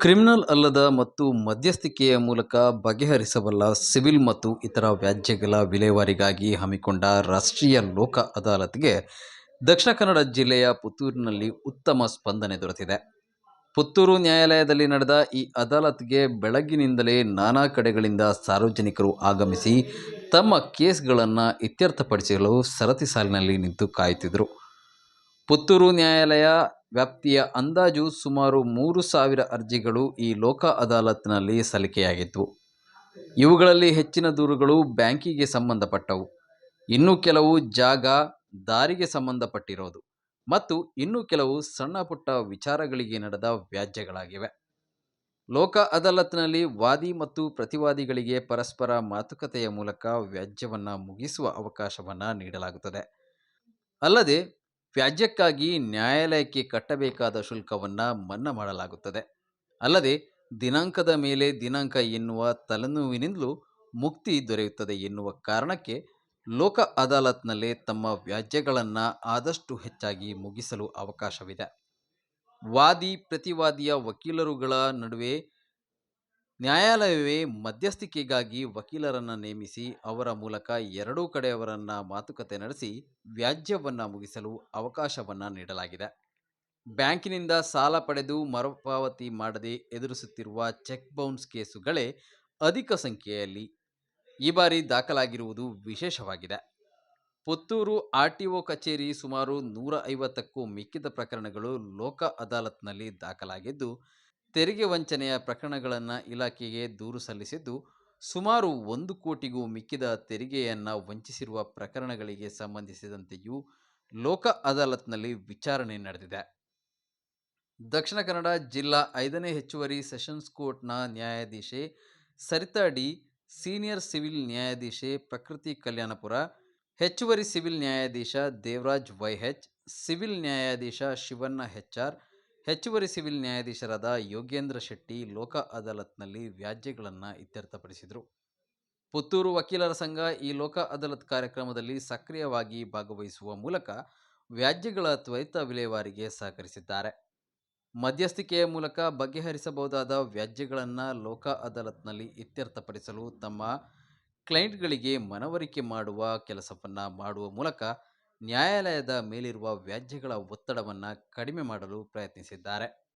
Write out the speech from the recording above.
Criminal ಅಲ್ಲದ ಮತ್ತು ಮಧ್ಯಸ್ಥಿಕೆಯ ಮೂಲಕ ಬಗೆಹರಿಸಬಲ್ಲ ಸಿವಿಲ್ ಮತ್ತು ಇತರ ವ್ಯಾಜ್ಯಗಳ ವಿಲೇವಾರಿಗಾಗಿ ಹಮ್ಮಿಕೊಂಡ ರಾಷ್ಟ್ರೀಯ ಲೋಕ ಅದಾಲತ್ಗೆ ದಕ್ಷಿಣ ಕನ್ನಡ ಜಿಲ್ಲೆಯ ಪುತ್ತೂರಿನಲ್ಲಿ ಉತ್ತಮ ಸ್ಪಂದನೆ ದೊರೆತಿದೆ. ಪುತ್ತೂರು ನ್ಯಾಯಾಲಯದಲ್ಲಿ ನಡೆದ ಈ ಅದಾಲತ್ಗೆ ಬೆಳಗ್ಗಿನಿಂದಲೇ ನಾನಾ ಕಡೆಗಳಿಂದ ಸಾರ್ವಜನಿಕರು ಆಗಮಿಸಿ ತಮ್ಮ ಕೇಸ್ಗಳನ್ನು ಇತ್ಯರ್ಥಪಡಿಸಲು ಸರತಿ ಸಾಲಿನಲ್ಲಿ ನಿಂತು ಕಾಯುತ್ತಿದ್ದರು. ಪುತ್ತೂರು ನ್ಯಾಯಾಲಯ ವ್ಯಾಪ್ತಿಯ ಅಂದಾಜು ಸುಮಾರು ಮೂರು ಸಾವಿರ ಅರ್ಜಿಗಳು ಈ ಲೋಕ ಅದಾಲತ್ನಲ್ಲಿ ಸಲ್ಲಿಕೆಯಾಗಿತ್ತು ಇವುಗಳಲ್ಲಿ ಹೆಚ್ಚಿನ ದೂರುಗಳು ಬ್ಯಾಂಕಿಗೆ ಸಂಬಂಧಪಟ್ಟವು. ಇನ್ನು ಕೆಲವು ಜಾಗ ದಾರಿಗೆ ಸಂಬಂಧಪಟ್ಟಿರೋದು ಮತ್ತು ಇನ್ನೂ ಕೆಲವು ಸಣ್ಣ ಪುಟ್ಟ ವಿಚಾರಗಳಿಗೆ ನಡೆದ ವ್ಯಾಜ್ಯಗಳಾಗಿವೆ. ಲೋಕ ಅದಾಲತ್ನಲ್ಲಿ ವಾದಿ ಮತ್ತು ಪ್ರತಿವಾದಿಗಳಿಗೆ ಪರಸ್ಪರ ಮಾತುಕತೆಯ ಮೂಲಕ ವ್ಯಾಜ್ಯವನ್ನು ಮುಗಿಸುವ ಅವಕಾಶವನ್ನು ನೀಡಲಾಗುತ್ತದೆ. ಅಲ್ಲದೆ ವ್ಯಾಜ್ಯಕ್ಕಾಗಿ ನ್ಯಾಯಾಲಯಕ್ಕೆ ಕಟ್ಟಬೇಕಾದ ಶುಲ್ಕವನ್ನು ಮನ್ನಾ ಮಾಡಲಾಗುತ್ತದೆ. ಅಲ್ಲದೆ, ದಿನಾಂಕದ ಮೇಲೆ ದಿನಾಂಕ ಎನ್ನುವ ತಲೆನೋವಿನಿಂದಲೂ ಮುಕ್ತಿ ದೊರೆಯುತ್ತದೆ ಎನ್ನುವ ಕಾರಣಕ್ಕೆ ಲೋಕ ಅದಾಲತ್ನಲ್ಲೇ ತಮ್ಮ ವ್ಯಾಜ್ಯಗಳನ್ನು ಆದಷ್ಟು ಹೆಚ್ಚಾಗಿ ಮುಗಿಸಲು ಅವಕಾಶವಿದೆ. ವಾದಿ, ಪ್ರತಿವಾದಿಯ ವಕೀಲರುಗಳ ನಡುವೆ ನ್ಯಾಯಾಲಯವೇ ಮಧ್ಯಸ್ಥಿಕೆಗಾಗಿ ವಕೀಲರನ್ನು ನೇಮಿಸಿ ಅವರ ಮೂಲಕ ಎರಡೂ ಕಡೆಯವರನ್ನ ಮಾತುಕತೆ ನಡೆಸಿ ವ್ಯಾಜ್ಯವನ್ನು ಮುಗಿಸಲು ಅವಕಾಶವನ್ನು ನೀಡಲಾಗಿದೆ. ಬ್ಯಾಂಕಿನಿಂದ ಸಾಲ ಪಡೆದು ಮರುಪಾವತಿ ಮಾಡದೆ ಎದುರಿಸುತ್ತಿರುವ ಚೆಕ್ ಬೌನ್ಸ್ ಕೇಸುಗಳೇ ಅಧಿಕ ಸಂಖ್ಯೆಯಲ್ಲಿ ಈ ಬಾರಿ ದಾಖಲಾಗಿರುವುದು ವಿಶೇಷವಾಗಿದೆ. ಪುತ್ತೂರು ಆರ್ ಟಿ ಒ ಕಚೇರಿ ಸುಮಾರು ನೂರ ಐವತ್ತಕ್ಕೂ ಮಿಕ್ಕಿದ ಪ್ರಕರಣಗಳು ಲೋಕ ಅದಾಲತ್ನಲ್ಲಿ ದಾಖಲಾಗಿದ್ದು ತೆರಿಗೆ ವಂಚನೆಯ ಪ್ರಕರಣಗಳನ್ನು ಇಲಾಖೆಗೆ ದೂರು ಸಲ್ಲಿಸಿದ್ದು, ಸುಮಾರು ಒಂದು ಕೋಟಿಗೂ ಮಿಕ್ಕಿದ ತೆರಿಗೆಯನ್ನು ವಂಚಿಸಿರುವ ಪ್ರಕರಣಗಳಿಗೆ ಸಂಬಂಧಿಸಿದಂತೆಯೂ ಲೋಕ ಅದಾಲತ್ನಲ್ಲಿ ವಿಚಾರಣೆ ನಡೆದಿದೆ. ದಕ್ಷಿಣ ಕನ್ನಡ ಜಿಲ್ಲಾ ಐದನೇ ಹೆಚ್ಚುವರಿ ಸೆಷನ್ಸ್ ಕೋರ್ಟ್ನ ನ್ಯಾಯಾಧೀಶೆ ಸರಿತಾ ಡಿ, ಸೀನಿಯರ್ ಸಿವಿಲ್ ನ್ಯಾಯಾಧೀಶೆ ಪ್ರಕೃತಿ ಕಲ್ಯಾಣಪುರ, ಹೆಚ್ಚುವರಿ ಸಿವಿಲ್ ನ್ಯಾಯಾಧೀಶ ದೇವರಾಜ್ ವೈಹೆಚ್ ಸಿವಿಲ್ ನ್ಯಾಯಾಧೀಶ ಶಿವಣ್ಣ ಹೆಚ್ಆರ್ ಹೆಚ್ಚುವರಿ ಸಿವಿಲ್ ನ್ಯಾಯಾಧೀಶರಾದ ಯೋಗೇಂದ್ರ ಶೆಟ್ಟಿ ಲೋಕ ಅದಾಲತ್ನಲ್ಲಿ ವ್ಯಾಜ್ಯಗಳನ್ನು ಇತ್ಯರ್ಥಪಡಿಸಿದರು. ಪುತ್ತೂರು ವಕೀಲರ ಸಂಘ ಈ ಲೋಕ ಅದಾಲತ್ ಕಾರ್ಯಕ್ರಮದಲ್ಲಿ ಸಕ್ರಿಯವಾಗಿ ಭಾಗವಹಿಸುವ ಮೂಲಕ ವ್ಯಾಜ್ಯಗಳ ತ್ವರಿತ ವಿಲೇವಾರಿಗೆ ಸಹಕರಿಸಿದ್ದಾರೆ. ಮಧ್ಯಸ್ಥಿಕೆಯ ಮೂಲಕ ಬಗೆಹರಿಸಬಹುದಾದ ವ್ಯಾಜ್ಯಗಳನ್ನು ಲೋಕ ಅದಾಲತ್ನಲ್ಲಿ ಇತ್ಯರ್ಥಪಡಿಸಲು ತಮ್ಮ ಕ್ಲೈಂಟ್ಗಳಿಗೆ ಮನವರಿಕೆ ಮಾಡುವ ಕೆಲಸವನ್ನು ಮಾಡುವ ಮೂಲಕ ನ್ಯಾಯಾಲಯದ ಮೇಲಿರುವ ವ್ಯಾಜ್ಯಗಳ ಒತ್ತಡವನ್ನು ಕಡಿಮೆ ಮಾಡಲು ಪ್ರಯತ್ನಿಸಿದ್ದಾರೆ.